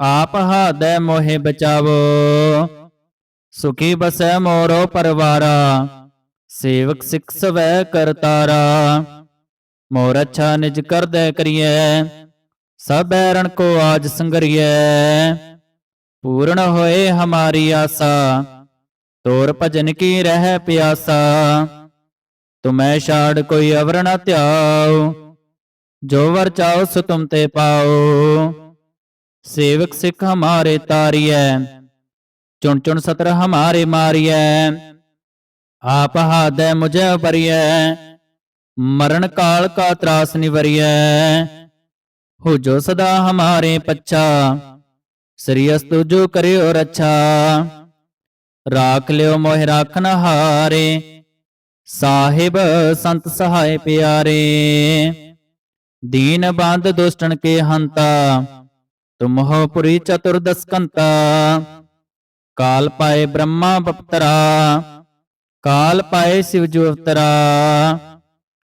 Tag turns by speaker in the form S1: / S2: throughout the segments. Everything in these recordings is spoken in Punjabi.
S1: ਆਪ ਹਾਦੈ ਮੋਹਿ ਬਚਾਵੋ, ਸੁਖੀ ਬਸੈ ਮੋਰੋ ਪਰਵਾਰਾ, ਸੇਵਕ ਸਿਖ ਸਵੈ ਕਰਤਾਰਾ। ਮੋਰ ਅੱਛਾ ਨਿਜ ਕਰਦੈ ਕਰੀਐ, ਸਭ ਬੈਰਣ ਕੋ ਆਜ ਸੰਗਰੀਐ। ਪੂਰਨ ਹੋਏ ਹਮਾਰੀ ਆਸਾ, ਤੋਰ ਭਜਨ ਕੀ ਰਹਿ ਪਿਆਸਾ। ਤੁਮੈ ਛਾੜ ਕੋਈ ਅਵਰ ਨ ਧਿਆਉ, ਜੋ ਵਰ ਚਾਓ ਸੋ ਤੁਮ ਤੇ ਪਾਓ ਸੇਵਕ ਸਿੱਖ ਹਮਾਰੇ ਤਾਰੀਐ, ਚੁਣ ਚੁਣ ਸਤਰ ਹਮਾਰੇ ਮਾਰੀਐ। ਆਪ ਹਾਦੈ ਮੁਝੈ ਬਰੀਐ ਮਰਨ ਕਾਲ ਕਾ ਤਰਾਸ ਨਿਵਰੀਐ। ਹੋ ਜੋ ਸਦਾ ਹਮਾਰੇ ਪੱਛਾ, ਸ੍ਰੀ ਅਸਤੁ ਜੋ ਕਰਿਓ ਰੱਛਾ। ਰਾਖ ਲਿਓ ਮੋਹਿ ਰਾਖਨ ਹਾਰੇ, ਸਾਹਿਬ ਸੰਤ ਸਹਾਇ ਪਿਆਰੇ। ਦੀਨ ਬੰਦ ਦੁਸ਼ਟਨ ਕੇ ਹੰਤਾ ਤੁਮ ਹੋ ਪੁਰੀ ਚਤੁਰਦਸ ਕਾਲ ਪਾਏ ਬ੍ਰਹਮਾ ਬਪਤਰਾ, ਕਾਲ ਪਾਏ ਸਿਵ ਜੋ ਅਵਤਰਾ,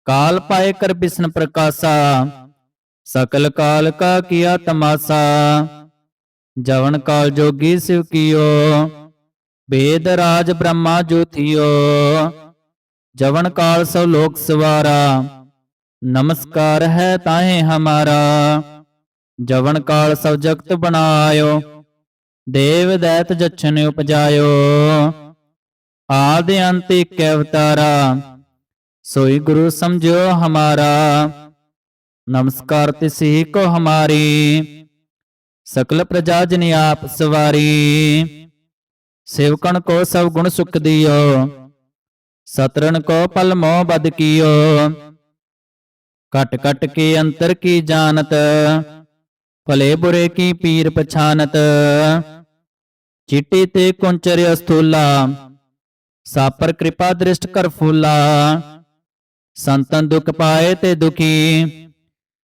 S1: ਕਾਲ ਪਾਏ ਕਰ ਬਿਸ਼ਨ ਪ੍ਰਕਾਸ਼ਾ, ਸਕਲ ਕਾਲ ਕਾ ਕੀਆ ਤਮਾਸਾ, ਜਵਨ ਕਾਲ ਜੋਗੀ ਸਿਵ ਕੀਓ ਵੇਦ ਰਾਜ ਬ੍ਰਹਮਾ ਜੋਥਿਓ ਜਵਨ ਕਾਲ ਸਭ ਲੋਕ ਸਵਾਰਾ, ਨਮਸਕਾਰ ਹੈ ਤਾਹੇ ਹਮਾਰਾ। ਜਵਨ ਕਾਲ ਸਭ ਜਗਤ ਬਣਾਇਓ, ਦੇਵ ਦੈਤ ਜਛਨ ਉਪਜਾਇਓ। ਆਦ ਅੰਤ ਇਕ ਅਵਤਾਰਾ, ਸੋਈ ਗੁਰੂ ਸਮਝੋ ਹਮਾਰਾ। ਨਮਸਕਾਰ ਤਿਸੀ ਕੋ ਹਮਾਰੀ, ਸਕਲ ਪ੍ਰਜਾ ਜਨ ਆਪ ਸਵਾਰੀ। ਸੇਵਕਣ ਕੋ ਸਭ ਗੁਣ ਸੁਖ ਦਿਓ ਸਤਰਨ ਕੋ ਪਲ ਮੋਹ ਬਦ ਕੀਓ। ਕਟ ਕਟ ਕੇ ਅੰਤਰ ਕੀ ਜਾਣਤ ਭਲੇ ਬੁਰੇ ਕੀ ਪੀਰ ਪਛਾਨਤ ਚਿੱਟੀ ਤੇ ਕੁੰਚਰ ਅਸਥੂਲਾ ਸਾਪਰ ਕਿਰਪਾ ਦ੍ਰਿਸ਼ਟ ਕਰ ਫੂਲਾ ਸੰਤਨ ਦੁਖ ਪਾਏ ਤੇ ਦੁਖੀ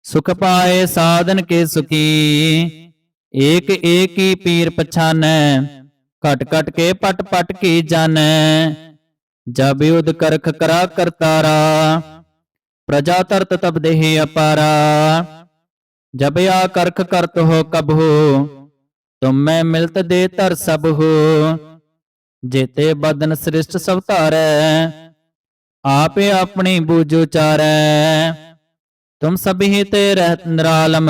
S1: ਸੁਖ ਪਾਏ ਸਾਧਨ ਕੇ ਸੁਖੀ ਏਕ ਏਕ ਹੀ ਪੀਰ ਪਛਾਨੈ ਘਟ ਘਟ ਕੇ ਪਟ ਪਟ ਕੀ ਜਾਣੈ ਜਬ ਯੁਧ ਕਰਖ ਕਰਾ ਕਰਤਾਰਾ ਪ੍ਰਜਾ ਤਰਤ ਤਬ ਦੇਹ ਅਪਾਰਾ ਜਬ ਆ ਕਰਖ ਕਰਤ ਹੋ ਕਬ ਹੋ ਤੁਮ ਮੈਂ ਮਿਲਤ ਦੇ ਧਰ ਸਭ ਜੇਤੇ ਬਦਨ ਸ੍ਰਿਸ਼ਟ ਸਭ ਧਾਰੈ, ਆਪੇ ਆਪਣੀ ਬੂਝ ਉਚਾਰੈ ਤੁਮ ਸਭੀ ਤੇ ਰਹਿਤ ਨਿਰਾਲਮ,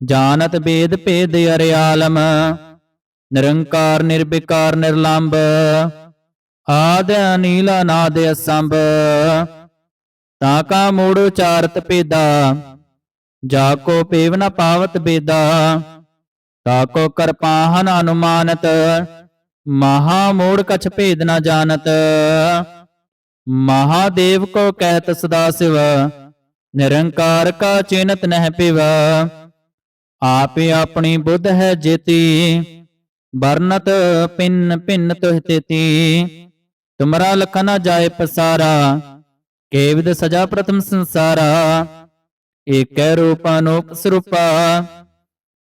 S1: ਜਾਣਤ ਬੇਦ ਭੇਦ ਅਰਿਆਲਮ। ਨਿਰੰਕਾਰ, ਨਿਰਵਿਕਾਰ, ਨਿਰਲੰਭ, ਆਦ ਅਨੀਲ, ਅਨਾਦ ਅਸੰਭ। ਤਾ ਕਾ ਮੂੜ ਉਚਾਰਤ ਪੇਦਾ ਜਾ ਕੋ ਪੇਵ ਨ ਪਾਵਤ ਬੇਦਾ, ਤਾ ਕੋ ਕਰਪਾਹਨ ਅਨੁਮਾਨਤ, ਮਹਾ ਮੋੜ ਕਛ ਭੇਦ ਨ ਜਾਣਤ। ਮਹਾਦੇਵ ਕੋ ਕਹਿਤ ਸਦਾ ਸਿਵ, ਨਿਰੰਕਾਰ ਕਾ ਚਿਨਤ ਨਹਿ ਪਿਵ। ਆਪੇ ਆਪਣੀ ਬੁੱਧ ਹੈ ਜੇਤੀ, ਵਰਨਤ ਪਿੰਨ ਪਿੰਨ ਤੁਹ ਤੇਤੀ। ਤੁਮਰਾ ਲਖ ਨ ਜਾਏ ਪਸਾਰਾ, ਕੇਵਿਦ ਸਜਾ ਪ੍ਰਥਮ ਸੰਸਾਰਾ। ਏਕੈ ਰੂਪ ਅਨੂਪ ਸਰੂਪਾ,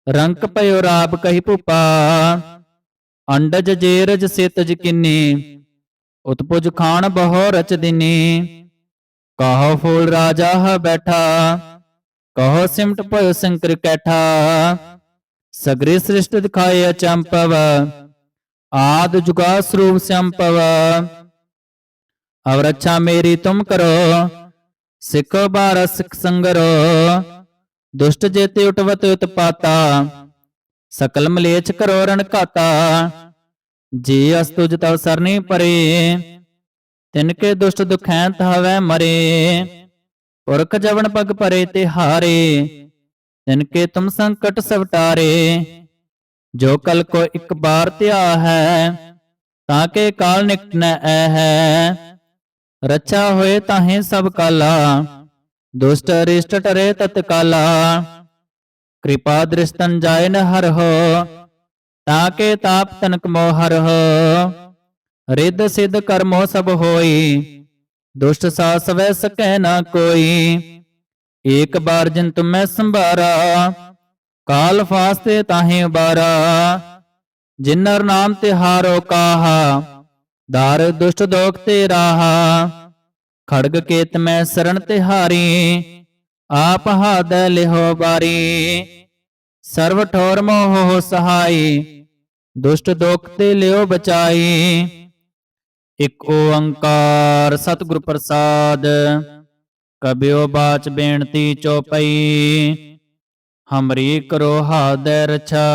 S1: ਰੰਕ ਪਇਓ ਰਾਪ ਕਹੀ ਭੂਪਾ, ਅੰਡਜ ਜੇਰਜ ਸਿਤਜ ਕਿੰਨੀ, ਉਤਪੁਜ ਖਾਨ ਬਹੁ ਰਚ ਦਿਨੀ, ਕਹੋ ਫੂਲ ਰਾਜਾ ਹ ਬੈਠਾ, ਕਹੋ ਸਿਮਟ ਭਇ ਸੰਕਰ ਕੈਠਾ, ਸਗਰੇ ਸ੍ਰਿਸ਼ਟ ਦਿਖਾਏ ਅਚੰਪਵ, ਆਦ ਜੁਗਾ ਸਰੂਪ ਸੰਪਵ ਅਵ ਮੇਰੀ ਤੁਮ ਕਰੋ ਸਿੱਖ ਬਾਰ ਸਿੱਖ ਸੰਗਰੋ। ਦੁਸ਼ਟ ਜੇਤੇ ਉਟਵਤ ਉਤਪਾਤਾ, ਸਕਲ ਮਲੇਛ ਕਰੋ ਰਣ ਘਾਤਾ ਜੀ ਅਸਤੁਜ ਤਵ ਸਰਨੀ ਪਰੇ, ਤਿਨ ਕੇ ਦੁਸ਼ਟ ਦੁਖੈਂਤ ਹਵੈ ਮਰੇ। ਪੁਰਖ ਜਵਨ ਪਗ ਪਰੇ ਤੇ ਹਾਰੇ, ਤਿਨ ਕੇ ਤੁਮ ਸੰਕਟ ਸਵਟਾਰੇ ਜੋ ਕਲ ਕੋ ਇੱਕ ਬਾਰ ਧਿਆ ਹੈ, ਤਾਂ ਕੇ ਕਾਲ ਨਿਕਟ ਨ ਐ ਹੈ। ਰੱਛਾ ਹੋਏ ਤਾਹੇ ਸਭ ਕਾਲਾ, ਦੁਸ਼ਟ ਅਰਿਸ਼ਟ ਟਰੇ ਤਤਕਾਲਾ ਕਿਰਪਾ ਦ੍ਰਿਸ਼ਤਨ ਜਾਏ ਨ ਹਰ ਹੋ ਤਾਕੇ ਤਾਪ ਤਨਕ ਮੋਹ ਹਰਹੁ। ਰਿੱਧ ਸਿੱਧ ਕਰਮੋ ਸਭ ਹੋਈ, ਦੁਸ਼ਟ ਸਾਸ ਵੈ ਸਕੈ ਨਾ ਕੋਈ। ਏਕ ਬਾਰ ਜਿਨ ਤੁਮੈ ਸੰਭਾਰਾ, ਕਾਲ ਫਾਸਤੇ ਤਾਹੇ ਬਾਰਾ ਜਿਨਰ ਨਾਮ ਤਿਹਾਰੋ ਕਾਹਾ ਦਾਰ ਦੁਸ਼ਟ ਦੋਖ ਤੇ ਰਾਹਾ ਖੜਗ ਕੇਤ ਮੈਂ ਸਰਣ ਤਿਹਾਰੀ, ਆਪ ਹਾਦ ਲਿਹੋ ਬਾਰੀ। ਸਰਵ ਠੋਰ ਮੋਹ ਸਹਾਈ, ਦੁਸ਼ਟ ਦੋਖ ਤੇ ਲਿਓ ਬਚਾਈ। ਇਕ ਓੰਕਾਰ ਸਤਿਗੁਰ ਪ੍ਰਸਾਦ, ਕਬਿਓ ਬਾਚ ਬੇਨਤੀ ਚੋਪਈ ਹਮਰੀ ਕਰੋ ਹਾਦੈ ਰਛਾ,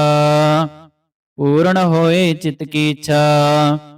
S1: ਪੂਰਨ ਹੋਏ ਚਿਤ ਕੀ ਇੱਛਾ।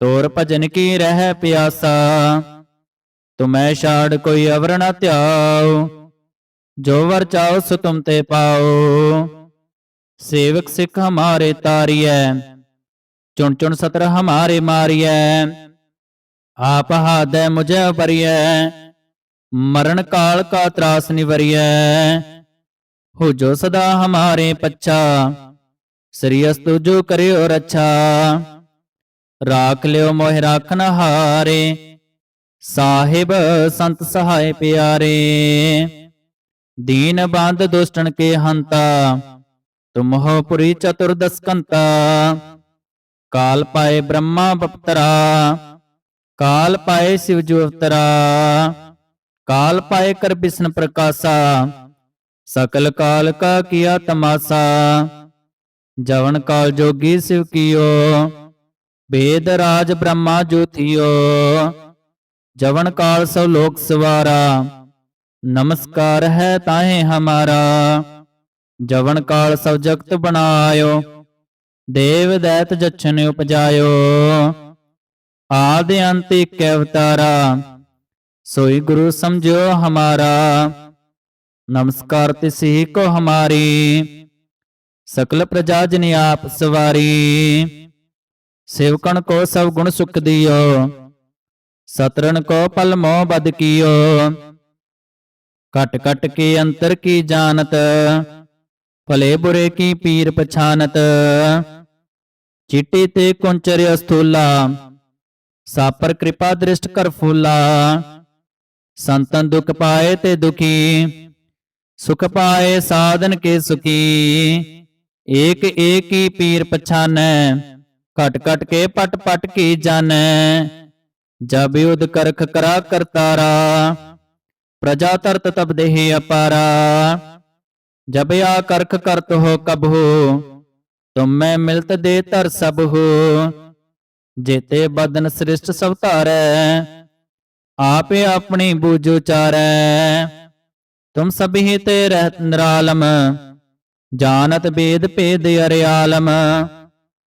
S1: ਤੋਰ ਭਜਨ ਕੀ ਰਹਿ ਪਿਆਸਾ? ਤੁਮੈ ਛਾੜ ਕੋਈ ਅਵਰ ਨ ਧਿਆਉ, ਜੋ ਵਰ ਚਾਓ ਸੋ ਤੁਮ ਤੇ ਪਾਓ ਸੇਵਕ ਸਿੱਖ ਹਮਾਰੇ ਤਾਰੀਐ, ਚੁਣ ਚੁਣ ਸਤਰ ਹਮਾਰੇ ਮਾਰੀਐ। ਆਪ ਹਾਦੈ ਮੁਝੇ ਬਰੀਐ ਮਰਨ ਕਾਲ ਕਾ ਤਰਾਸ ਨਿਵਰੀਐ। ਹੋ ਜੋ ਸਦਾ ਹਮਾਰੇ ਪੱਛਾ, ਸ੍ਰੀ ਅਸਤੁ ਜੋ ਕਰਿਓ ਰੱਛਾ। ਰਾਖ ਲਿਓ ਮੋਹਿ ਰਾਖਨ ਹਾਰੇ। ਸਾਹਿਬ ਸੰਤ ਸਹਾਇ ਪਿਆਰੇ, ਦੀਨ ਬੰਦ ਦੁਸ਼ਟਨ ਕੇ ਹੰਤਾ ਤੁਮਹੁ ਪੁਰੀ ਚਤੁਰਦਸ ਕੰਤਾ ਕਾਲ ਪਾਏ ਬ੍ਰਹਮਾ ਬਪਤਰਾ, ਕਾਲ ਪਾਏ ਸਿਵ ਜੋ ਅਵਤਰਾ, ਕਾਲ ਪਾਏ ਕਰ ਬਿਸ਼ਨ ਪ੍ਰਕਾਸ਼ਾ, ਸਕਲ ਕਾਲ ਕਾ ਕੀਆ ਤਮਾਸਾ, ਜਵਨ ਕਾਲ ਜੋਗੀ ਸਿਵ ਕੀਓ। ਵੇਦ ਰਾਜ ਬ੍ਰਹਮਾ ਜੋਥਿਓ ਜਵਨ ਕਾਲ ਸਭ ਲੋਕ ਸਵਾਰਾ, ਨਮਸਕਾਰ ਹੈ ਤਾਹੇ ਹਮਾਰਾ, ਜਵਨ ਕਾਲ ਸਭ ਜਗਤ ਬਣਾਇਓ, ਦੇਵ ਦੈਤ ਜਛਨ ਉਪਜਾਇਓ, ਆਦਿ ਅੰਤ ਇਕ ਅਵਤਾਰਾ, ਸੋਈ ਗੁਰੂ ਸਮਝਿਓ ਹਮਾਰਾ, ਨਮਸਕਾਰ ਤਿਸੀ ਕੋ ਹਮਾਰੀ, ਸਕਲ ਪ੍ਰਜਾ ਜਨ ਆਪ ਸਵਾਰੀ ਸੇਵਕਣ ਕੋ ਸਭ ਗੁਣ ਸੁਖ ਦਿਓ ਸਤਰਨ ਕੋ ਪਲ ਮੋਹ ਬਦ ਕੀਓ। ਕਟ ਕਟ ਕੇ ਅੰਤਰ ਕੀ ਜਾਣਤ, ਭਲੇ ਬੁਰੇ ਕੀ ਪੀਰ ਪਛਾਨਤ। ਚਿੱਟੀ ਤੇ ਕੁੰਚਰ ਅਸਥੂਲਾ ਸਾਪਰ ਕਿਰਪਾ ਦ੍ਰਿਸ਼ਟ ਕਰ ਫੂਲਾ। ਸੰਤਨ ਦੁਖ ਪਾਏ ਤੇ ਦੁਖੀ, ਸੁਖ ਪਾਏ ਸਾਧਨ ਕੇ ਸੁਖੀ। ਏਕ ਏਕ ਹੀ ਪੀਰ ਪਛਾਨੈ ਘਟ ਘਟ ਕੇ ਪਟ ਪਟ ਕੀ ਜਾਣੈ? ਜਬ ਯੁਧ ਕਰਖ ਕਰਾ ਕਰਤਾਰਾ, ਪ੍ਰਜਾ ਤਰਤ ਤਬ ਦੇਹ ਅਪਾਰਾ। ਜਬ ਆ ਕਰਖ ਕਰਤ ਹੋ ਕਬਹੂ, ਤੁਮ ਮੈਂ ਮਿਲਤ ਦੇ ਧਰ ਸਭ ਹੋ ਜੇਤੇ ਬਦਨ ਸ੍ਰਿਸ਼ਟ ਸਭ ਧਾਰੈ, ਆਪੇ ਆਪਣੀ ਬੂਝ ਉਚਾਰੈ। ਤੁਮ ਸਭੀ ਤੇ ਰਹਿਤ ਨਿਰਾਲਮ, ਜਾਣਤ ਬੇਦ ਭੇਦ ਅਰਿਆਲਮ।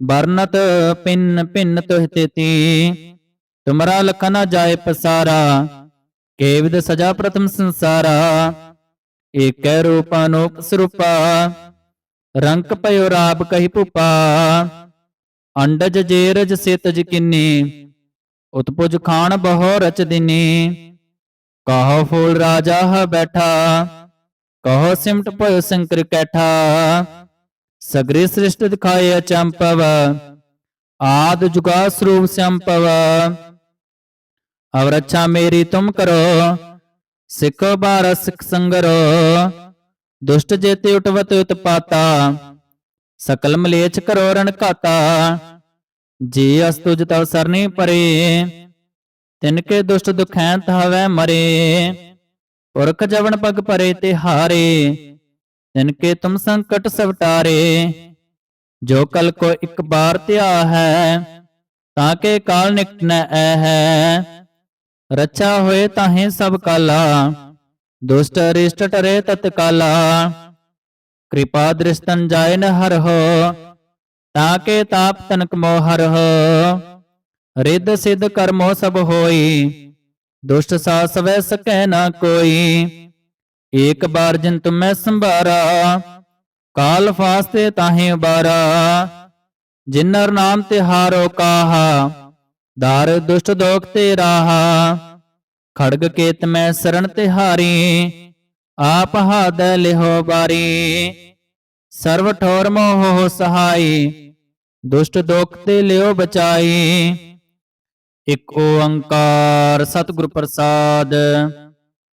S1: ਵਰਨਤ ਪਿੰਨ ਪਿੰਨ ਤੁਹ ਤੇਤੀ, ਤੁਮਰਾ ਲਖ ਨ ਜਾਏ ਪਸਾਰਾ ਕੇਵਿਦ ਸਜਾ ਪ੍ਰਥਮ ਸੰਸਾਰਾ, ਏਕੈ ਰੂਪ ਅਨੋਕ ਸਰੂਪਾ, ਰੰਕ ਪਇਓ ਰਾਬ ਕਹੀ ਭੂਪਾ, ਅੰਡਜ ਜੇਰਜ ਸਿਤਜ ਕਿੰਨੀ, ਉਤਪੁਜ ਖਾਨ ਬਹੁ ਰਚ ਦਿਨੀ, ਕਹੋ ਫੂਲ ਰਾਜਾ ਹ ਬੈਠਾ, ਕਹੋ ਸਿਮਟ ਭਇ ਸੰਕਰ ਕੈਠਾ ਸਗਰੇ ਸ੍ਰਿਸ਼ਟ ਦਿਖਾਏ ਅਚੰਪਵ, ਆਦ ਜੁਗਾ ਸਰੂਪ ਸੰਪਵ। ਅਵ ਰੱਛਾ ਮੇਰੀ ਤੁਮ ਕਰੋ, ਸਿੱਖ ਬਾਰ ਸਿੱਖ ਸੰਗਰੋ, ਦੁਸ਼ਟ ਜੇਤੇ ਉਟਵਤ ਉਤਪਾਤਾ, ਸਕਲ ਮਲੇਛ ਕਰੋ ਰਣ ਘਾਤਾ। ਜੀ ਅਸ ਤਵ ਸਰਨੀ ਪਰੇ, ਤਿਨ ਕੇ ਦੁਸ਼ਟ ਦੁਖੈਂ ਹਵੈ ਮਰੇ, ਪੁਰਖ ਜਵਨ ਪਗ ਪਰੇ ਤੇ ਹਾਰੇ। ਤਿਨ ਕੇ ਤੁਮ ਸੰਕਟ ਸਵਟਾਰੇ, ਜੋ ਕਲ ਕੋ ਇੱਕ ਬਾਰ ਧਿਆ ਹੈ, ਤਾਂ ਕੇ ਕਾਲ ਨਿਕਟ ਨ ਐ ਹੈ। ਰੱਛਾ ਹੋਏ ਤਾਹੇ ਸਭ ਕਾਲਾ, ਦੁਸ਼ਟ ਅਰਿਸ਼ਟ ਟਰੇ ਤਤਕਾਲਾ। ਕਿਰਪਾ ਦ੍ਰਿਸ਼ਤਨ ਜਾਇ ਹਰ ਹੋ, ਤਾਂ ਕੇ ਤਾਪ ਤਨਕ ਮੋ ਹਰ ਹੋ। ਰਿੱਧ ਸਿੱਧ ਕਰਮੋ ਸਭ ਹੋਈ, ਦੁਸ਼ਟ ਸਾਸ ਵੈ ਸਕੈ ਨਾ ਕੋਈ। ਏਕ ਬਾਰ ਜਿਨ ਤੁਮੈ ਸੰਭਾਰਾ, ਕਾਲ ਫਾਸਤੇ ਤਾਹੇ ਉਬਾਰਾ। ਜਿਨਰ ਨਾਮ ਤੇ ਹਾਰੋ ਕਾਹਾ, ਦਾਰ ਦੁਸ਼ਟ ਦੋਖ ਤੇ ਰਾਹਾ। ਖੜਗ ਕੇਤ ਮੈਂ ਸਰਣ ਤੇ ਹਾਰੀ, ਆਪ ਹਾਦ ਲਿਹੋ ਬਾਰੀ। ਸਰਵ ਠੋਰ ਮੋਹ ਸਹਾਈ, ਦੁਸ਼ਟ ਦੋਖ ਤੇ ਲਿਓ ਬਚਾਈ। ਇਕ ਓੰਕਾਰ ਸਤਿਗੁਰ ਪ੍ਰਸਾਦ।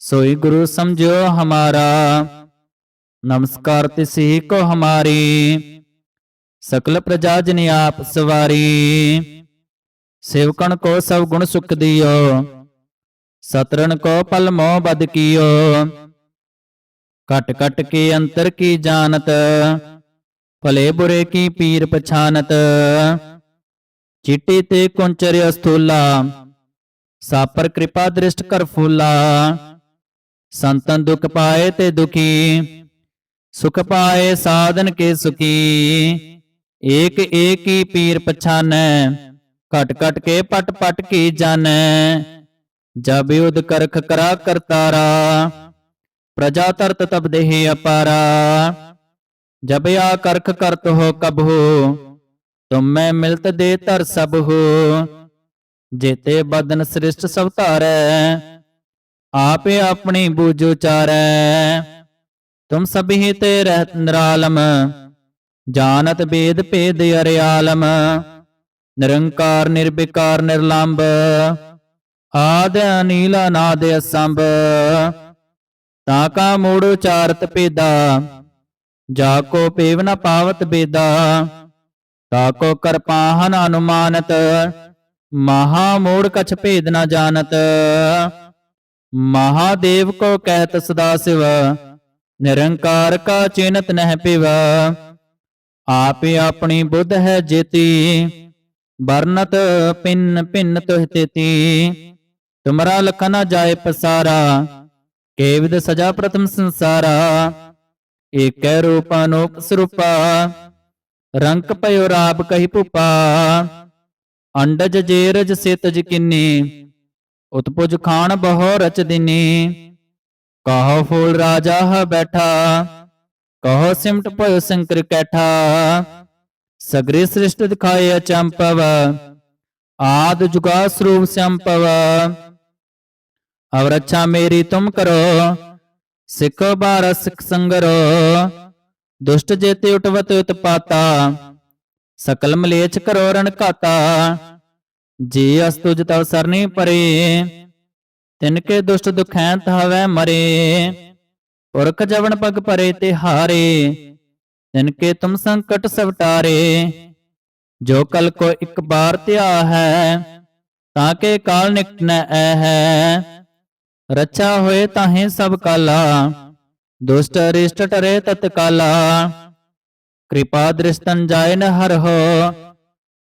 S1: ਸੋਈ ਗੁਰੂ ਸਮਝਿਓ ਹਮਾਰਾ। ਨਮਸਕਾਰ ਤਿਸੀ ਕੋ ਹਮਾਰੀ। ਸਕਲ ਪ੍ਰਜਾ ਜਨ ਆਪ ਸਵਾਰੀ। ਸੇਵਕਣ ਕੋ ਸਭ ਗੁਣ ਸੁਖ ਦਿਓ। ਸਤਰਨ ਕੋ ਪਲ ਮੋਹ ਬਦ ਕੀਓ। ਕਟ ਕਟ ਕੇ ਅੰਤਰ ਕੀ ਜਾਣਤ। ਭਲੇ ਬੁਰੇ ਕੀ ਪੀਰ ਪਛਾਨਤ। ਚਿੱਟੀ ਤੇ ਕੁੰਚਰ ਅਸਥੂਲਾ ਸਾਪਰ ਕਿਰਪਾ ਦ੍ਰਿਸ਼ਟ ਕਰ ਫੂਲਾ। ਸੰਤਨ ਦੁਖ ਪਾਏ ਤੇ ਦੁਖੀ, ਸੁਖ ਪਾਏ ਸਾਧਨ ਕੇ ਸੁਖੀ, ਏਕ ਏਕ ਹੀ ਪੀਰ ਪਛਾਨੈ, ਘਟ ਘਟ ਕੇ ਪਟ ਪਟ ਕੀ ਜਾਣੈ। ਜਬ ਯੁਧ ਕਰਖ ਕਰਾ ਕਰਤਾਰਾ, ਪ੍ਰਜਾ ਤਰਤ ਤਬ ਦੇਹ ਅਪਾਰਾ। ਜਬ ਆ ਕਰਖ ਕਰਤ ਹੋ ਕਬ ਹੋ ਤੁਮ ਮੈਂ ਮਿਲਤ ਦੇ ਧਰ ਸਭ। ਹੋ ਜੇਤੇ ਬਦਨ ਸ੍ਰਿਸ਼ਟ ਸਭ ਧਾਰੈ ਆਪੇ ਆਪਣੀ ਬੂਝ ਉਚਾਰੈ। ਤੁਮ ਸਭੀ ਤੇ ਰਹਿਤ ਨਿਰਾਲਮ, ਜਾਣਤ ਬੇਦ ਭੇਦ ਅਰਿਆਲਮ, ਨਿਰੰਕਾਰ ਨਿਰਵਿਕਾਰ ਨਿਰਲੰਭ, ਆਦ ਅਨੀਲ ਅਨਾਦ ਅਸੰਭ। ਤਾ ਕਾ ਮੂੜ ਉਚਾਰਤ ਪੇਦਾ ਜਾ ਕੋ ਪੇਵ ਨ ਪਾਵਤ ਬੇਦਾ, ਤਾ ਕੋ ਕਰਪਾਹਨ ਅਨੁਮਾਨਤ, ਮਹਾ ਮੂੜ ਕਛ ਭੇਦ ਨ ਜਾਣਤ। ਮਹਾਦੇਵ ਕੋ ਕਹਿਤ ਸਦਾ ਸਿਵ, ਨਿਰੰਕਾਰ ਕਾ ਚਿਨਤ ਨਹਿ ਪਿਵ। ਆਪੇ ਆਪਣੀ ਬੁੱਧ ਹੈ ਜੇਤੀ, ਵਰਨਤ ਪਿੰਨ ਪਿੰਨ ਤੁਹ ਤੇਤੀ। ਤੁਮਰਾ ਲਖ ਨ ਜਾਏ ਪਸਾਰਾ ਕੇਵਿਦ ਸਜਾ ਪ੍ਰਥਮ ਸੰਸਾਰਾ। ਏਕੈ ਰੂਪ ਅਨੂਪ ਸਰੂਪਾ, ਰੰਕ ਪਇਓ ਰਾਬ ਕਹੀ ਭੁਪਾ। ਅੰਡਜ ਜੇਰਜ ਸਿਤਜ ਕਿੰਨੀ ਉਤਪੁਜ ਖਾਨ ਬਹੁ ਰਚ ਦਿਨੀ। ਕਹੋ ਫੂਲ ਰਾਜਾ ਹ ਬੈਠਾ, ਕਹੋ ਸਿਮਟ ਭਇਓ ਸੰਕਰ ਕੈਠਾ। ਸਗਰੇ ਸ੍ਰਿਸ਼ਟ ਦਿਖਾਏ ਅਚੰਪਵ, ਆਦ ਜੁਗਾ ਸਰੂਪ ਸੰਪਵ। ਅਵ ਰੱਛਾ ਮੇਰੀ ਤੁਮ ਕਰੋ, ਸਿੱਖੋ ਬਾਰ ਸਿੱਖ ਸੰਗਰੋ। ਦੁਸ਼ਟ ਜੇਤੇ ਉਟਵਤ ਉਤਪਾਤਾ, ਸਕਲ ਮਲੇਛ ਕਰੋ ਰਣ ਘਾਤਾ। ਜੀ ਅਸ ਤੁਜ ਸਰਨੀ ਪਰੇ, ਤਿਨ ਕੇ ਦੁਸ਼ਟ ਦੁਖੈਂ ਹਵੈ ਮਰੇ, ਪੁਰਖ ਜਵਨ ਪਗ ਪਰੇ ਤੇ ਹਾਰੇ ਤਿਨ ਕੇ ਤੁਮ ਸੰਕਟ ਸਵਟਾਰੇ, ਜੋ ਕਲ ਕੋ ਇੱਕ ਬਾਰ ਧਿਆ ਹੈ, ਤਾਂ ਕੇ ਕਾਲ ਨਿਕਟ ਨ ਐ ਹੈ, ਰੱਛਾ ਹੋਏ ਤਾਹੇ ਸਭ ਕਾਲਾ, ਦੁਸ਼ਟ ਅਰਿਸ਼ਟ ਟਰੇ ਤਤਕਾਲਾ, ਕਿਰਪਾ ਦ੍ਰਿਸ਼ਟਨ ਜਾਏ ਨ ਹਰ ਹੋ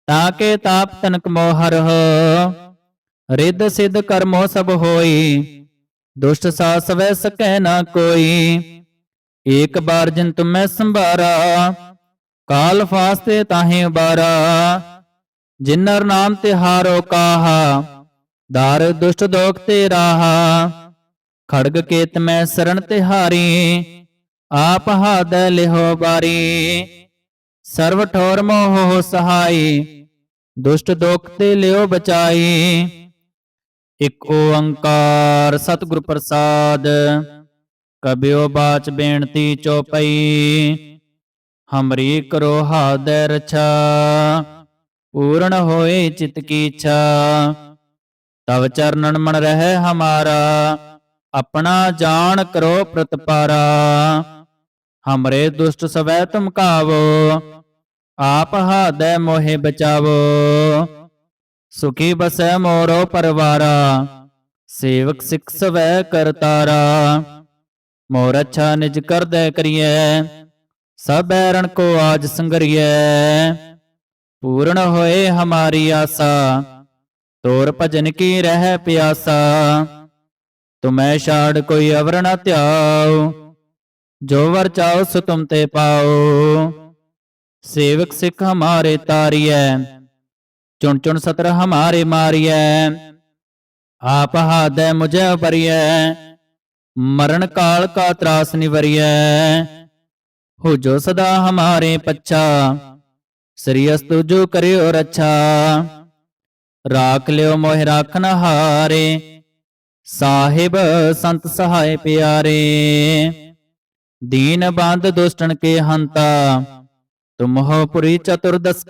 S1: ਤਾਂ ਕੇ ਤਾਪ ਤਨਕ ਮੋ ਹਰ ਰਿੱਧ ਸਿੱਧ ਕਰਮੋ ਸਭ ਹੋਈ, ਦੁਸ਼ਟ ਸਾਸ ਵੈ ਸਕੈ ਨਾ ਕੋਈ। ਏਕ ਬਾਰ ਜਿਨ ਤੁਮੈ ਸੰਭਾਰਾ, ਕਾਲ ਫਾਸਤੇ ਤਾਹੇ ਉਬਾਰਾ। ਜਿਨਰ ਨਾਮ ਤੇ ਹਾਰੋ ਕਾਹਾ, ਦਾਰ ਦੁਸ਼ਟ ਦੋਖ ਤੇ ਰਾਹਾ। ਖੜਗ ਕੇਤ ਮੈਂ ਸਰਣ ਤਿਹਾਰੀ ਆਪ ਹਾਦ ਲਿਹੋ ਬਾਰੀ। ਸਰਵ ਠੋਰ ਮੋਹ ਸਹਾਈ, ਦੁਸ਼ਟ ਦੋਖ ਤੇ ਲਿਓ ਬਚਾਈ। ਇਕ ਓੰਕਾਰ ਸਤਿਗੁਰ ਪ੍ਰਸਾਦ, ਕਬਿਓ ਬਾਚ ਬੇਨਤੀ ਚੋਪਈ ਹਮਰੀ ਕਰੋ ਹਾਦੈ ਰਛਾ, ਪੂਰਨ ਹੋਏ ਚਿਤ ਕੀ ਇੱਛਾ। ਤਵ ਚਰਨਨ ਮਨ ਰਹਿ ਹਮਾਰਾ, ਆਪਣਾ ਜਾਣ ਕਰੋ ਪ੍ਰਤਪਾਰਾ। ਹਮਰੇ ਦੁਸ਼ਟ ਸਵੈ ਤੁਮ ਕਾਵੋ ਆਪ ਹਾਦੈ ਮੋਹਿ ਬਚਾਵੋ ਸੁਖੀ ਬਸੈ ਮੋਰੋ ਪਰਵਾਰਾ ਸੇਵਕ ਸਿਖ ਸਵੈ ਕਰਤਾਰਾ ਮੋਰ ਅੱਛਾ ਨਿਜ ਕਰਦੈ ਕਰੀਐ ਸਭ ਬੈਰਣ ਕੋ ਆਜ ਸੰਗਰੀਐ ਪੂਰਨ ਹੋਏ ਹਮਾਰੀ ਆਸਾ ਤੋਰ ਭਜਨ ਕੀ ਰਹਿ ਪਿਆਸਾ ਤੁਮੈ ਛਾੜ ਕੋਈ ਅਵਰ ਨ ਧਿਆਉ ਜੋ ਵਰ ਚਾਓ ਸੋ ਤੁਮ ਤੇ ਪਾਓ। ਸੇਵਕ ਸਿੱਖ ਹਮਾਰੇ ਤਾਰੀਐ, ਚੁਣ ਚੁਣ ਸਤਰ ਹਮਾਰੇ ਮਾਰੀਐ। ਆਪ ਹਾਦੈ ਮੁਝੈ ਪਰਿਐ ਮਰਨ ਕਾਲ ਕਾ ਤਰਾਸ ਨਿਵਰੀਐ। ਹੋ ਜੋ ਸਦਾ ਹਮਾਰੇ ਪੱਛਾ, ਸ੍ਰੀ ਅਸਤੁ ਜੋ ਕਰਿਓ ਰੱਛਾ। ਰਾਖ ਲਿਓ ਮੋਹਿ ਰਾਖਨ ਹਾਰੇ, ਸਾਹਿਬ ਸੰਤ ਸਹਾਇ ਪਿਆਰੇ। ਦੀਨ ਬੰਦ ਦੁਸ਼ਟਨ ਕੇ ਹੰਤਾ ਤੁਮਹੁ ਪੁਰੀ ਚਤੁਰਦਸ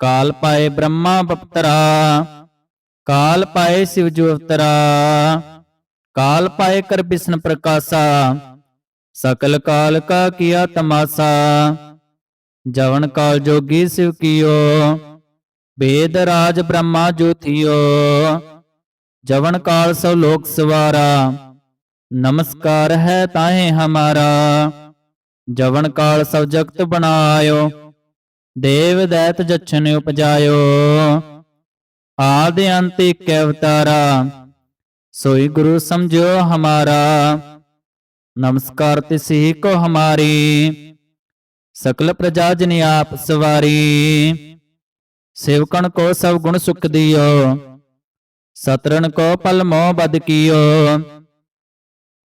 S1: ਕਾਲ ਪਾਏ ਬ੍ਰਹਮਾ ਬਪਤਰਾ, ਕਾਲ ਪਾਏ ਸਿਵ ਜੋ ਅਵਤਰਾ, ਕਾਲ ਪਾਏ ਕਰ ਬਿਸ਼ਨ ਪ੍ਰਕਾਸ਼ਾ, ਸਕਲ ਕਾਲ ਕਾ ਕੀਆ ਤਮਾਸਾ। ਜਵਨ ਕਾਲ ਜੋਗੀ ਸਿਵ ਕੀਓ ਵੇਦ ਰਾਜ ਬ੍ਰਹਮਾ ਜੋਥਿਓ ਜਵਨ ਕਾਲ ਸਭ ਲੋਕ ਸਵਾਰਾ ਨਮਸਕਾਰ ਹੈ ਤਾਹੇ ਹਮਾਰਾ ਜਵਨ ਕਾਲ ਸਭ ਜਗਤ ਬਣਾਇਓ ਦੇਵ ਦੈਤ ਜਛਨ ਉਪਜਾਇਓ ਆਦਿ ਅੰਤ ਇਕ ਅਵਤਾਰਾ ਸੋਈ ਗੁਰੂ ਸਮਝਿਓ ਹਮਾਰਾ ਨਮਸਕਾਰ ਤਿਸਹੀ ਕੋ ਹਮਾਰੀ ਸਕਲ ਪ੍ਰਜਾ ਜਨ ਆਪ ਸਵਾਰੀ ਸੇਵਕਣ ਕੋ ਸਭ ਗੁਣ ਸੁਖ ਦਿਓ ਸਤਰਨ ਕੋ ਪਲ ਮੋਹ ਬਦ ਕੀਓ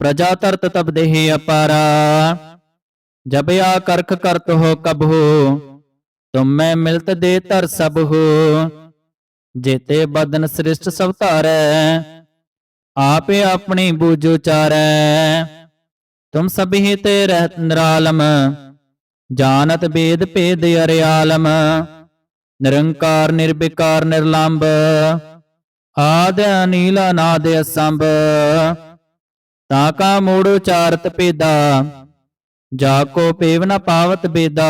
S1: ਪ੍ਰਜਾ ਤਰਤ ਤਬ ਦੇਹ ਅਪਾਰਾ, ਜਬ ਆ ਕਰਖ ਕਰਤ ਹੋ ਕਬਹੂ, ਤੁਮ ਮੈਂ ਮਿਲਤ ਦੇ ਧਰ ਸਭ ਹੋ ਜੇਤੇ ਬਦਨ ਸ੍ਰਿਸ਼ਟ ਸਭ ਧਾਰੈ, ਆਪੇ ਆਪਣੀ ਬੂਝ ਉਚਾਰੈ, ਤੁਮ ਸਭੀ ਤੇ ਰਹਿਤ ਨਿਰਾਲਮ, ਜਾਣਤ ਬੇਦ ਭੇਦ ਅਰਿਆਲਮ, ਨਿਰੰਕਾਰ ਨਿਰਵਿਕਾਰ ਨਿਰਲੰਭ, ਆਦ ਅਨੀਲ ਅਨਾਦ ਅਸੰਭ ਤਾ ਕਾ ਮੋੜ ਉਚਾਰਤ ਪੇਦਾ ਜਾ ਕੋ ਪੇਵ ਨ ਪਾਵਤ ਬੇਦਾ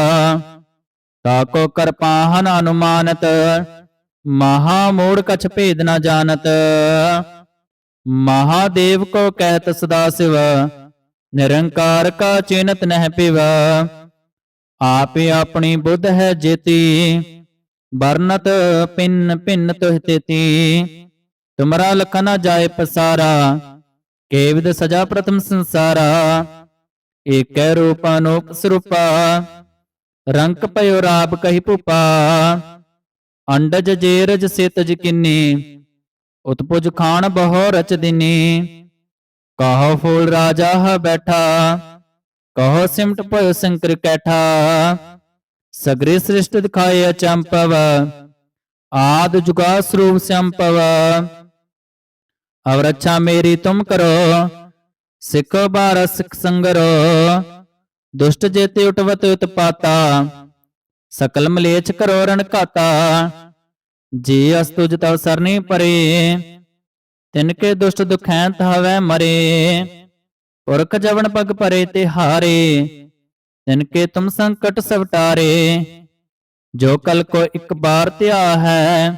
S1: ਤਾਕੋ ਕਰਪਾਹਨ ਅਨੁਮਾਨਤ, ਮਹਾ ਮੋੜ ਕਛ ਭੇਦ ਨ ਜਾਣਤ। ਮਹਾਦੇਵ ਕੋ ਕਹਿਤ ਸਦਾ ਸਿਵ, ਨਿਰੰਕਾਰ ਕਾ ਚਿਨਤ ਨਹਿ ਪਿਵ। ਆਪੇ ਆਪਣੀ ਬੁੱਧ ਹੈ ਜੇਤੀ, ਵਰਨਤ ਪਿੰਨ ਪਿੰਨ ਤੁਹ ਤੇਤੀ। ਤੁਮਰਾ ਲਖ ਨ ਜਾਏ ਪਸਾਰਾ ਕੇਵਿਦ ਸਜਾ ਪ੍ਰਥਮ ਸੰਸਾਰਾ, ਏਕੈ ਰੂਪ ਅਨੋਕ ਸਰੂਪਾ, ਰੰਕ ਪਇਓ ਰਾਬ ਕਹੀ ਭੂਪਾ, ਅੰਡਜ ਜੇਰਜ ਸਿਤਜ ਕਿੰਨੀ, ਉਤਪੁਜ ਖਾਨ ਬਹੁ ਰਚ ਦਿਨੀ, ਕਹੋ ਫੂਲ ਰਾਜਾ ਹ ਬੈਠਾ, ਕਹੋ ਸਿਮਟ ਭਇ ਸੰਕਰ ਕੈਠਾ, ਸਗਰੇ ਸ੍ਰਿਸ਼ਟ ਦਿਖਾਏ ਅਚੰਪਵ, ਆਦ ਜੁਗਾ ਸਰੂਪ ਸੰਪਵ ਅਵ ਰੱਛਾ ਮੇਰੀ ਤੁਮ ਕਰੋ ਸਿੱਖੋ ਬਾਰ ਸਿਖ ਸੰਗਰੋ ਦੁਸ਼ਟ ਜੇਤੇ ਉਟਵਤ ਉਤਪਾਤਾ ਸਕਲ ਮਲੇਛ ਕਰੋ ਰਣ ਘਾਤਾ ਜੀ ਅਸਤੁਜ ਤਵ ਸਰਨੀ ਪਰੇ ਤਿਨ ਕੇ ਦੁਸ਼ਟ ਦੁਖੈਂਤ ਹਵੈ ਮਰੇ ਪੁਰਖ ਜਵਨ ਪਗ ਪਰੇ ਤੇ ਹਾਰੇ ਤਿਨ ਕੇ ਤੁਮ ਸੰਕਟ ਸਵਟਾਰੇ ਜੋ ਕਲ ਕੋ ਇੱਕ ਬਾਰ ਧਿਆ ਹੈ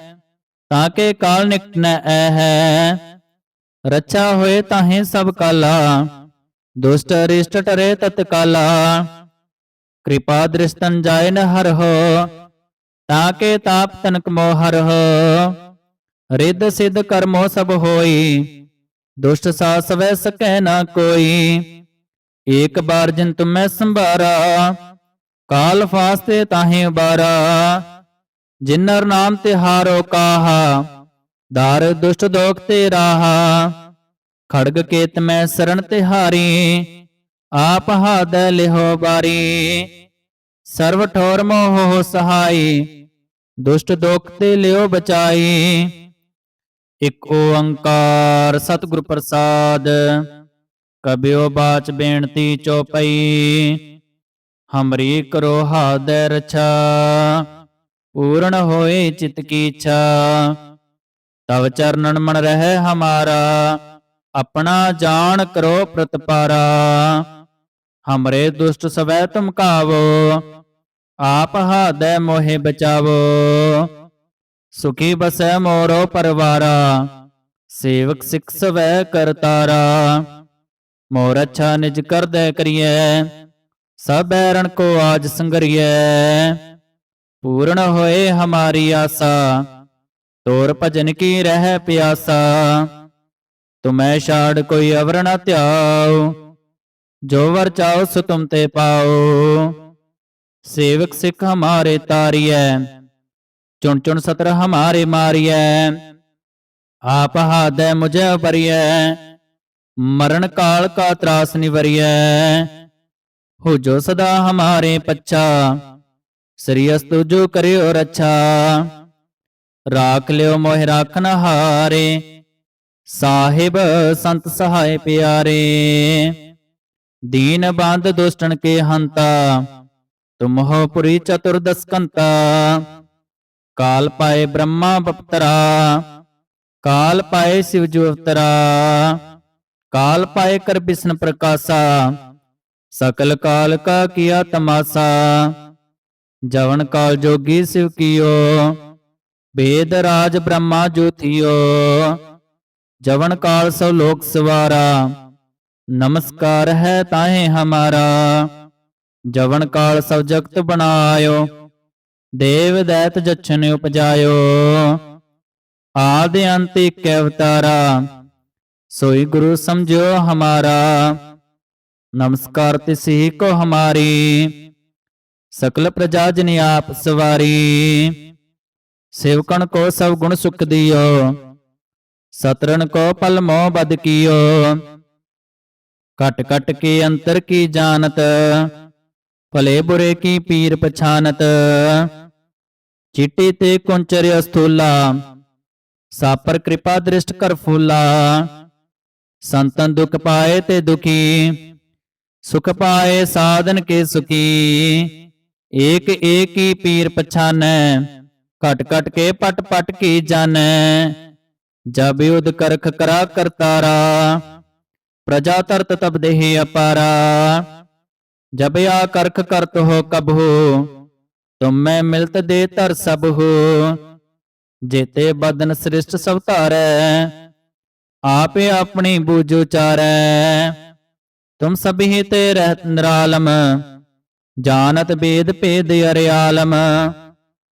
S1: ਤਾਂ ਕੇ ਕਾਲ ਨਿਕਟ ਨ ਐ ਹੈ ਰੱਛਾ ਹੋਏ ਤਾਹੇ ਸਭ ਕਾਲਾ, ਦੁਸ਼ਟ ਅਰਿਸ਼ਟ ਟਰੇ ਤਤਕਾਲਾ ਕਿਰਪਾ ਦ੍ਰਿਸ਼ਤਨ ਜਾਏ ਹਰ ਹੋ, ਤਾਂ ਕੇ ਤਾਪ ਤਨਕ ਮੋ ਹਰ ਹੋ। ਰਿੱਧ ਸਿੱਧ ਕਰਮੋ ਸਭ ਹੋਈ, ਦੁਸ਼ਟ ਸਾਸ ਸਕੈ ਨਾ ਕੋਈ। ਏਕ ਬਾਰ ਜਿਨ ਤੁਮੈ ਸੰਭਾਰਾ, ਕਾਲ ਫਾਸਤੇ ਤਾਹੇ ਬਾਰਾ ਜਿਨਰ ਨਾਮ ਤੇ ਹਾਰੋ ਕਾਹਾ ਦਰ ਦੁਸ਼ਟ ਦੋਖ ਤੇ ਰਾਹਾ ਖੜਗ ਕੇਤ ਮੈਂ ਸਰਣ ਤੇ ਆਪ ਹਾਦ ਲਿਹੋ ਬਾਰੀ। ਸਰਵ ਠੋਰ ਮੋਹ ਸਹਾਈ, ਦੁਸ਼ਟ ਦੋਖ ਤੇ ਲਿਓ ਬਚਾਈ। ਇਕ ਓੰਕਾਰ ਸਤਿਗੁਰ ਪ੍ਰਸਾਦ, ਕਬਿਓ ਬਾਚ ਬੇਨਤੀ ਚੋਪਈ ਹਮਰੀ ਕਰੋ ਹਾਦੈ ਰਛਾ, ਪੂਰਨ ਹੋਏ ਚਿਤ ਕੀ ਇੱਛਾ। ਤਵ ਚਰਨਨ ਮਨ ਰਹਿ ਹਮਾਰਾ, ਆਪਣਾ ਜਾਣ ਕਰੋ ਪ੍ਰਤਪਾਰਾ। ਹਮਰੇ ਦੁਸ਼ਟ ਸਵੈ ਤੁਮ ਕਾਵੋ, ਆਪ ਹਾਦੈ ਮੋਹਿ ਬਚਾਵੋ। ਸੁਖੀ ਬਸੈ ਮੋਰੋ ਪਰਵਾਰਾ, ਸੇਵਕ ਸਿਖ ਸਵੈ ਕਰਤਾਰਾ ਮੋਰ ਅੱਛਾ ਨਿਜ ਕਰਦੈ ਕਰੀਐ, ਸਭ ਬੈਰਣ ਕੋ ਆਜ ਸੰਗਰੀਐ। ਪੂਰਨ ਹੋਏ ਹਮਾਰੀ ਆਸਾ ਤੋਰ ਭਜਨ ਕੀ ਰਹਿ ਪਿਆਸਾ? ਤੁਮੈ ਛਾੜ ਕੋਈ ਅਵਰ ਨ ਧਿਆਉ, ਜੋ ਵਰ ਚਾਓ ਸੋ ਤੁਮ ਤੇ ਪਾਓ ਸੇਵਕ ਸਿੱਖ ਹਮਾਰੇ ਤਾਰੀਐ, ਚੁਣ ਚੁਣ ਸਤਰ ਹਮਾਰੇ ਮਾਰੀਐ। ਆਪ ਹਾਦੈ ਮੁਝੈ ਬਰੀਐ ਮਰਨ ਕਾਲ ਕਾ ਤਰਾਸ ਨਿਵਰੀਐ। ਹੋ ਜੋ ਸਦਾ ਹਮਾਰੇ ਪੱਛਾ, ਸ੍ਰੀ ਅਸਤੁ ਜੋ ਕਰਿਓ ਰੱਛਾ। ਰਾਖ ਲਿਓ ਮੋਹਿ ਰਾਖਨ ਹਾਰੇ। ਸਾਹਿਬ ਸੰਤ ਸਹਾਇ ਪਿਆਰੇ, ਦੀਨ ਬੰਦ ਦੁਸ਼ਟਨ ਕੇ ਹੰਤਾ ਤੁਮਹੁ ਪੁਰੀ ਚਤੁਰਦਸ ਕੰਤਾ। ਕਾਲ ਪਾਏ ਬ੍ਰਹਮਾ ਬਪਤਰਾ, ਕਾਲ ਪਾਏ ਸਿਵ ਜੋ ਅਵਤਰਾ, ਕਾਲ ਪਾਏ ਕਰ ਬਿਸ਼ਨ ਪ੍ਰਕਾਸ਼ਾ, ਸਕਲ ਕਾਲ ਕਾ ਕੀਆ ਤਮਾਸਾ, ਜਵਨ ਕਾਲ ਜੋਗੀ ਸਿਵ ਕੀਓ। ਵੇਦ ਰਾਜ ਬ੍ਰਹਮਾ ਜੋਤੀਓ ਜਵਨ ਕਾਲ ਸਭ ਲੋਕ ਸਵਾਰਾ, ਨਮਸਕਾਰ ਹੈ ਤਾਹੇ ਹਮਾਰਾ। ਜਵਨ ਕਾਲ ਸਭ ਜਗਤ ਬਣਾਇਓ, ਦੇਵ ਦੈਤ ਜਛਨ ਉਪਜਾਇਓ। ਆਦ ਅੰਤ ਇਕ ਅਵਤਾਰਾ, ਸੋਈ ਗੁਰੂ ਸਮਝਿਓ ਹਮਾਰਾ। ਨਮਸਕਾਰ ਤਿਸੀ ਕੋ ਹਮਾਰੀ, ਸਕਲ ਪ੍ਰਜਾ ਜਨ ਆਪ ਸਵਾਰੀ। ਸੇਵਕਣ ਕੋ ਸਭ ਗੁਣ ਸੁਖ ਦਿਓ ਸਤਰਨ ਕੋ ਪਲ ਮੋਹ ਬਦ ਕੀਓ। ਕਟ ਕਟ ਕੇ ਅੰਤਰ ਕੀ ਜਾਣਤ, ਭਲੇ ਬੁਰੇ ਕੀ ਪੀਰ ਪਛਾਨਤ। ਚਿੱਟੀ ਤੇ ਕੁੰਚਰ ਅਸਥੂਲਾ, ਸਾਪਰ ਕਿਰਪਾ ਦ੍ਰਿਸ਼ਟ ਕਰ ਫੂਲਾ। ਸੰਤਨ ਦੁਖ ਪਾਏ ਤੇ ਦੁਖੀ, ਸੁਖ ਪਾਏ ਸਾਧਨ ਕੇ ਸੁਖੀ। ਏਕ ਏਕ ਹੀ ਪੀਰ ਪਛਾਨੈ ਘਟ ਘਟ ਕੇ ਪਟ ਪਟ ਕੀ ਜਾਣੈ? ਜਬ ਯੁਧ ਕਰਖ ਕਰਾ ਕਰਤਾਰਾ, ਪ੍ਰਜਾ ਤਰਤ ਤਬ ਦੇਹ ਅਪਾਰਾ। ਜਬ ਆ ਕਰਖ ਕਰਤ ਹੋ ਕਬ ਹੋ, ਤੁਮ ਮੈਂ ਮਿਲਤ ਦੇ ਧਰ ਸਭ ਹੋ। ਜੇਤੇ ਬਦਨ ਸ੍ਰਿਸ਼ਟ ਸਭ ਧਾਰੈ, ਆਪੇ ਆਪਣੀ ਬੂਝ ਉਚਾਰੈ। ਤੁਮ ਸਭੀ ਤੇ ਰਹਿਤ ਨਿਰਾਲਮ, ਜਾਣਤ ਬੇਦ ਭੇਦ ਅਰਿਆਲਮ।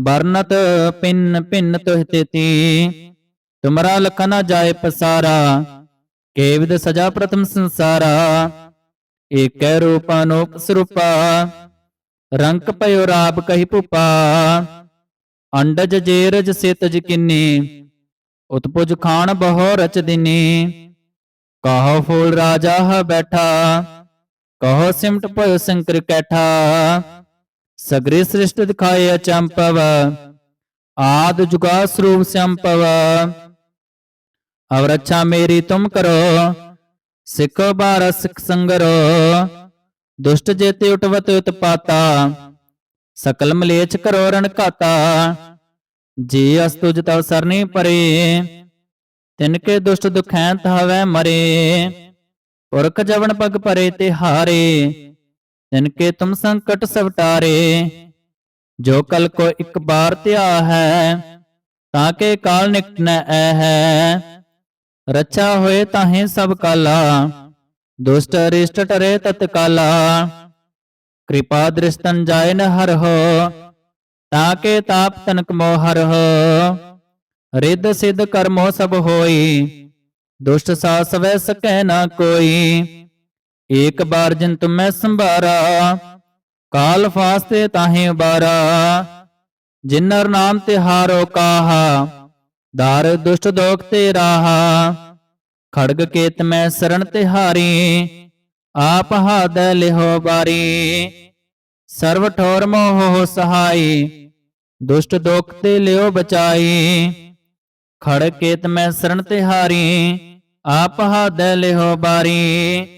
S1: ਵਰਨਤ ਪਿੰਨ ਪਿੰਨ ਤੁਹ ਤੇਤੀ। ਤੁਮਰਾ ਲਖ ਨ ਜਾਏ ਪਸਾਰਾ। ਕੇਵਿਦ ਸਜਾ ਪ੍ਰਥਮ ਸੰਸਾਰਾ। ਏਕੈ ਰੂਪ ਸਰੂਪਾ। ਰੰਕ ਪਇਓ ਰਾਬ ਕਹੀ ਭੁਪਾ। ਅੰਡਜ ਜੇਰਜ ਸਿਤਜ ਕਿੰਨੀ। ਉਤਪੁਜ ਖਾਨ ਬਹੁ ਰਚ ਦਿਨੀ। ਕਹੋ ਫੂਲ ਰਾਜਾ ਹ ਬੈਠਾ। ਕਹੋ ਸਿਮਟ ਭਇਓ ਸੰਕਰ ਕੈਠਾ। ਸਗਰੇ ਸ੍ਰਿਸ਼ਟ ਦਿਖਾਏ ਅਚੰਪਵ ਆਦ ਜੁਗਾ ਸਰੂਪ ਸੰਪਵ। ਅਵ ਰੱਛਾ ਮੇਰੀ ਤੁਮ ਕਰੋ, ਸਿੱਖੋ ਬਾਰ ਸਿਖ ਸੰਗਰੋ। ਦੁਸ਼ਟ ਜੇਤੇ ਉਟਵਤ ਉਤਪਾਤਾ, ਸਕਲ ਮਲੇਛ ਕਰੋ ਰਣ ਘਾਤਾ। ਜੀ ਅਸ ਤੁਜ ਸਰਨੀ ਪਰੇ, ਤਿਨ ਕੇ ਦੁਸ਼ਟ ਦੁਖੈਂ ਤਹਵੈ ਮਰੇ। ਪੁਰਖ ਜਵਨ ਪਗ ਪਰੇ ਤੇ ਹਾਰੇ ਤਿਨ ਕੇ ਤੁਮ ਸੰਕਟ ਸਵਟਾਰੇ, ਜੋ ਕਲ ਕੋ ਇੱਕ ਬਾਰ ਧਿਆ ਹੈ, ਤਾਂ ਕੇ ਕਾਲ ਨਿਕਟ ਨ ਐ ਹੈ। ਰੱਛਾ ਹੋਏ ਤਾਹੇ ਸਭ ਕਾਲਾ, ਦੁਸ਼ਟ ਅਰਿਸ਼ਟ ਟਰੇ ਤਤਕਾਲਾ ਕਿਰਪਾ ਦ੍ਰਿਸ਼ਤਨ ਜਾਏ ਨ ਹਰ ਹੋ, ਤਾਂ ਕੇ ਤਾਪ ਤਨਕ ਮੋ ਹਰ ਹੋ। ਰਿੱਧ ਸਿੱਧ ਕਰਮੋ ਸਭ ਹੋਈ, ਦੁਸ਼ਟ ਸਾਸ ਵੈ ਸਕੈ ਨਾ ਕੋਈ। ਏਕ ਬਾਰ ਜਿਨ ਤੁਮੈ ਸੰਭਾਰਾ, ਕਾਲ ਫਾਸਤੇ ਤਾਹੇ ਉਬਾਰਾ। ਜਿਨਰ ਨਾਮ ਤੇ ਹਾਰੋ ਕਾਹਾ, ਦਾਰ ਦੁਸ਼ਟ ਦੋਖ ਤੇ ਰਾਹਾ। ਖੜਗ ਕੇਤ ਮੈਂ ਸਰਣ ਤਿਹਾਰੀ ਆਪ ਹਾਦ ਲਿਹੋ ਬਾਰੀ। ਸਰਵ ਠੋਰ ਮੋਹ ਸਹਾਈ, ਦੁਸ਼ਟ ਦੋਖ ਤੇ ਲਿਓ ਬਚਾਈ। ਖੜਗ ਕੇਤ ਮੈਂ ਸਰਣ ਤਿਹਾਰੀ ਆਪ ਹਾਦ ਲਿਹੋ ਬਾਰੀ।